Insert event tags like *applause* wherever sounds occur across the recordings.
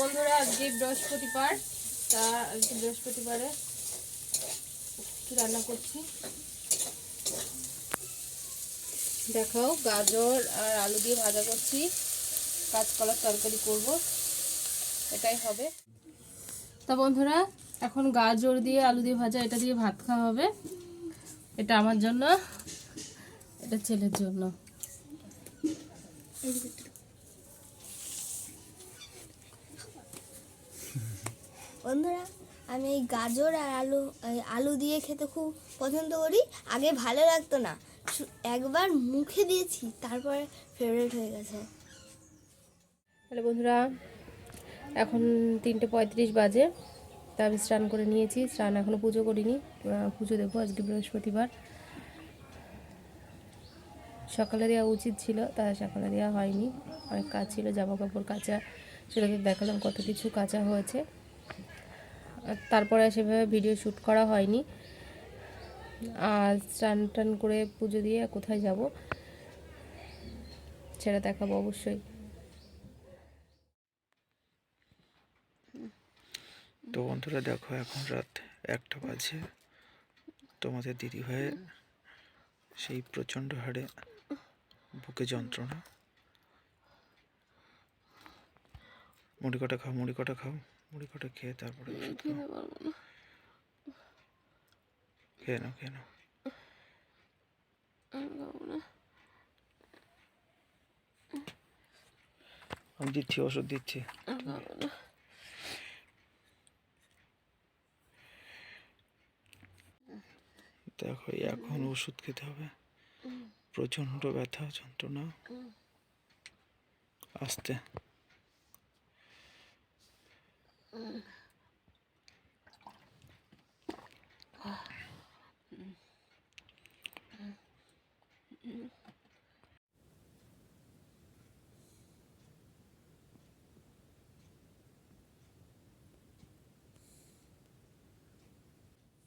বন্ধুরা, আজকে বৃহস্পতিবার। তা আজকে বৃহস্পতিবারে কি রান্না করছি? দেখাও, গাজর আর আলু দিয়ে ভাজা করছি। কাঁচকলার তরকারি করব। এটাই হবে। তা বন্ধুরা, এখন গাজর দিয়ে আলু দিয়ে ভাজা, এটা দিয়ে ভাত খাওয়া হবে। এটা আমার জন্য, এটা ছেলের জন্য। বন্ধুরা, আমি এই গাজর আর আলু আলু দিয়ে খেতে খুব পছন্দ করি। আগে ভালো লাগতো না। একবার মুখে দিয়েছি, তারপরে ফেভারিট হয়ে গেছে। তাহলে বন্ধুরা, এখন তিনটে পঁয়ত্রিশ বাজে, তা আমি স্নান করে নিয়েছি। স্নান এখনও পুজো করিনি। পুজো দেবো আজকে বৃহস্পতিবার। সকালে দেওয়া উচিত ছিল, তা সকালে দেওয়া হয়নি। অনেক কাজ ছিল জামা কাপড় কাচা সেটাকে দেখালাম কত কিছু কাচা হয়েছে। তারপরে সেভাবে ভিডিও শ্যুট করা হয়নি। আর স্নান টান করে পুজো দিয়ে কোথায় যাব সেটা দেখাবো অবশ্যই। তো বন্ধুরা দেখো, এখন রাত একটা বাজে। তোমাদের দিদি ভাই সেই প্রচণ্ড হারে বুকে যন্ত্রণা। মুড়ি কটা খাও মুড়ি কটা খাও মুড়ি কটা খেয়ে তারপরে ওষুধ খাও। খেয়ে নাও খেয়ে নাও। আমি দিচ্ছি ওষুধ দিচ্ছি। দেখো এখন ওষুধ খেতে হবে। প্রচণ্ড ব্যথা যন্ত্রণা। আস্তে।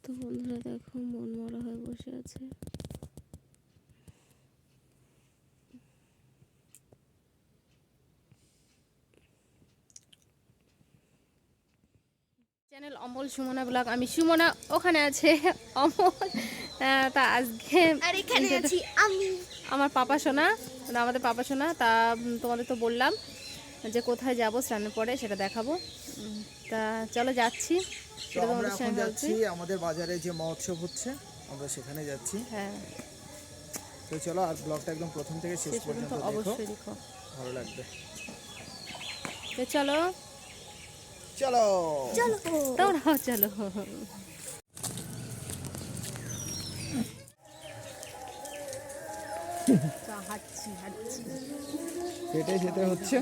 তো বন্ধুরা দেখো মন মরা হয়ে বসে আছে। চ্যানেল অমল সুমনা ব্লগ আমি সুমনা ওখানে আছে। অমল তা আজকে আর এখানে আছি আমি। আমার পাপা সোনা মানে আমাদের পাপা সোনা তা তোমাদের তো বললাম যে কোথায় যাব স্নানের পরে সেটা দেখাবো। তা চলো যাচ্ছি। তো আমরা এখন যাচ্ছি আমাদের বাজারে যে মহোৎসব হচ্ছে আমরা সেখানে যাচ্ছি। হ্যাঁ। তো চলো আর ব্লগটা একদম প্রথম থেকে শেষ পর্যন্ত পর্যন্ত অবশ্যই দেখো। ভালো লাগবে। তো চলো। চলো। চলো। তোমরাও চলো। হাঁটছি হাঁটছি। হেঁটে যেতে হচ্ছে।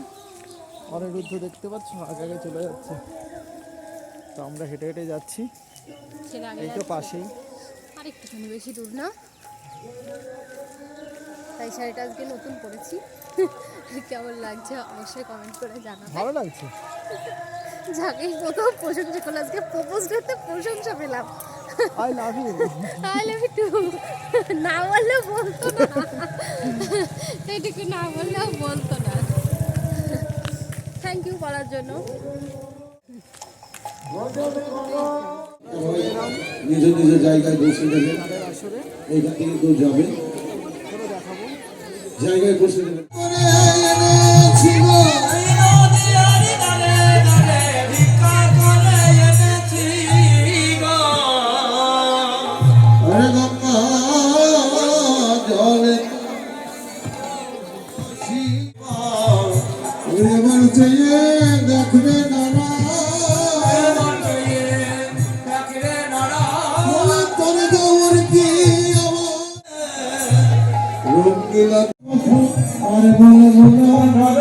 অনিরুদ্ধ দেখতে পাচ্ছ আগে আগে চলে যাচ্ছে। তো আমরা হেঁটে হেঁটে যাচ্ছি। এই তো পাশেই। আর একটুখানি বেশি দূর না? তাই শাড়িটা আজকে নতুন পরেছি। কেমন লাগছে অবশ্যই কমেন্ট করে জানাবে। ভালো লাগছে? যাকে প্রথম প্রশংসা করল আজকে প্রপোজ করতে প্রশংসা পেলাম। I love you I love you too না বললে বলতো না। এইটুকু না বললেও বলতো না। থ্যাংক ইউ বলার জন্য। নিজ নিজ জায়গায় বসে দেবে এইখান থেকে কেউ যাবে। জায়গায় বসে দেবে আরে বলে বলো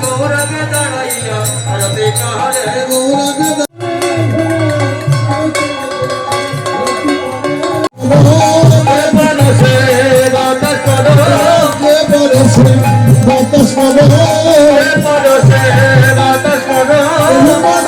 গৌরবে দাঁড়াইয়া আরতি কাহারে মানুষে বাতাস বরসে বাতাস পদ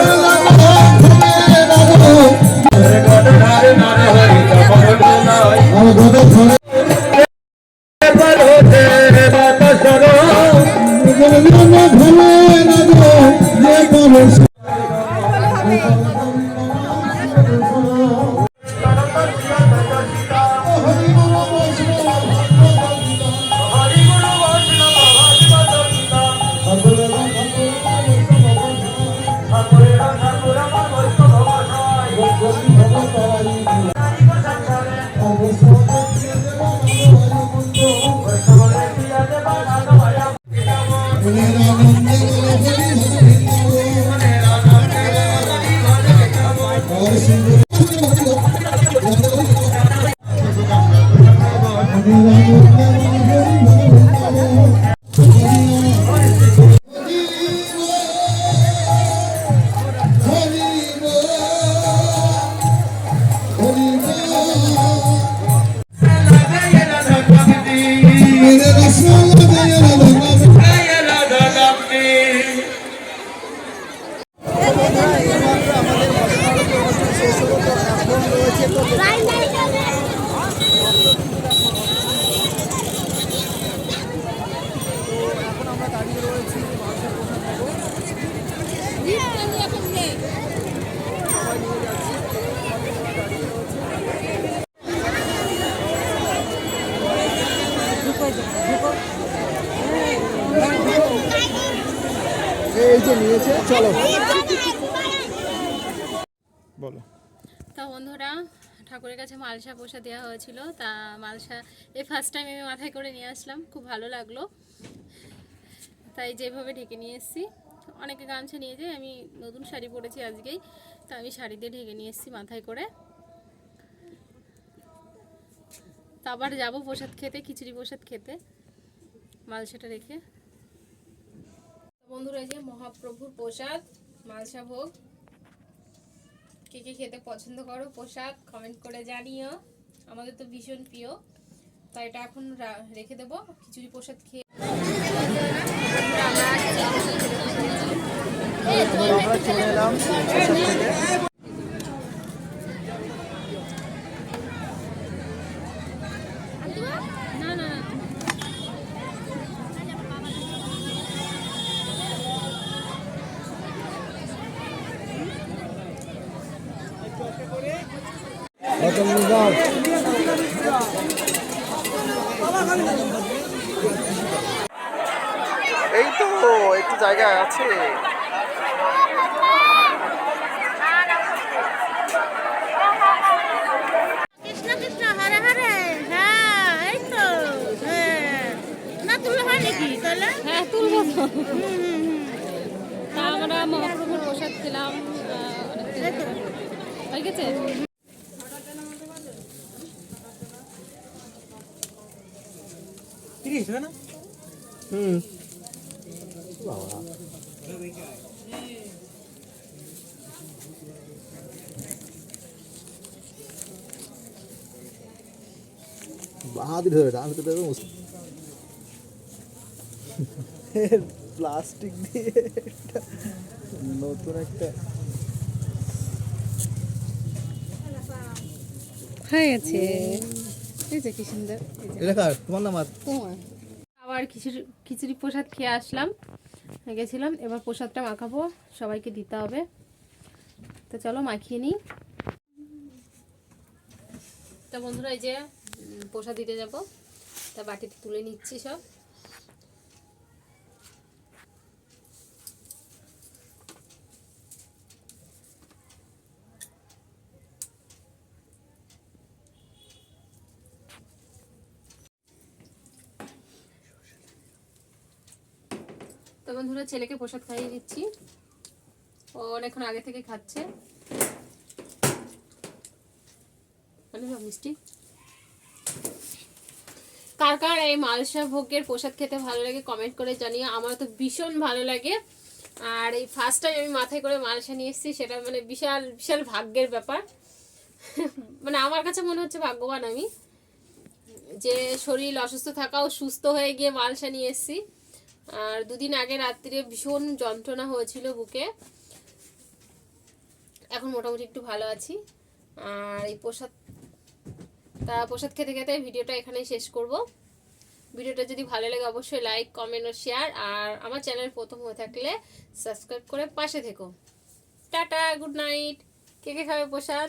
এই বলো। তা বন্ধুরা ঠাকুরের কাছে মালসা পোষা দেওয়া হয়েছিল। তা মালসা এই ফার্স্ট টাইম আমি মাথায় করে নিয়ে আসলাম খুব ভালো লাগল। তাই যেভাবে ঢেকে নিয়ে এসেছি অনেকে গামছা নিয়ে যায় আমি নতুন শাড়ি পরেছি আজকেই তা আমি শাড়ি দিয়ে ঢেকে নিয়ে এসেছি মাথায় করে। তা আবার যাব প্রসাদ খেতে খিচুড়ি প্রসাদ খেতে মালসাটা রেখে। বন্ধুরা যে মহাপ্রভুর প্রসাদ মালসা ভোগ। কে কে খেতে পছন্দ করো প্রসাদ কমেন্ট করে জানিও। আমাদের তো ভীষণ প্রিয়। তাই এটা এখন রেখে দেবো। খিচুড়ি প্রসাদ খেয়ে এলাম প্রসাদ থেকে না না না এই তো একটু জায়গা আছে। কৃষ্ণ কৃষ্ণ হরে হরে। হ্যাঁ এই তো। হ্যাঁ। না তুলে হয় নাকি? তাহলে? হ্যাঁ তুলবো। তা আমরা মহাপ্রভুর প্রসাদ খেলাম আহ, অনেকদিন পর। হয়ে গেছে হাত ধরে ডান হাতে ধরে প্লাস্টিক দিয়ে একটা নতুন একটা হয়ে গেছে এই যে কি সুন্দর এই যে লেখা তোমার নাম আর তোমার আবার খিচুড়ি খিচুড়ি প্রসাদ খেয়ে আসলাম, গেছিলাম। এবার প্রসাদটা মাখাবো, সবাইকে দিতে হবে। তো চলো মাখিয়ে নিই। তা বন্ধুরা, এই যে প্রসাদ দিতে যাব। তা বাটিতে তুলে নিচ্ছি সব। তো বন্ধুরা ছেলেকে প্রসাদ খাইয়ে দিচ্ছি। ও অনেকক্ষণ আগে থেকে খাচ্ছে। মিষ্টি? কার কার এই মালসা ভোগের প্রসাদ খেতে ভালো লাগে কমেন্ট করে জানিয়ে আমার তো ভীষণ ভালো লাগে। আর এই ফার্স্ট টাইম আমি মাথায় করে মালসা নিয়ে এসেছি, সেটা মানে বিশাল বিশাল ভাগ্যের ব্যাপার। *laughs* মানে আমার কাছে মনে হচ্ছে ভাগ্যবান আমি। যে শরীর অসুস্থ থাকাও সুস্থ হয়ে গিয়ে মালসা নিয়ে এসেছি। আর দুদিন আগে রাত্রিরে ভীষণ যন্ত্রণা হয়েছিল বুকে। এখন মোটামুটি একটু ভালো আছি। আর এই প্রসাদ, তা প্রসাদ খেতে খেতে ভিডিওটা এখানেই শেষ করব। ভিডিওটা যদি ভালো লাগে অবশ্যই লাইক কমেন্ট ও শেয়ার আর আমার চ্যানেল প্রথম হয়ে থাকলে সাবস্ক্রাইব করে পাশে থেকো। টাটা গুড নাইট কে কে খাবে প্রসাদ?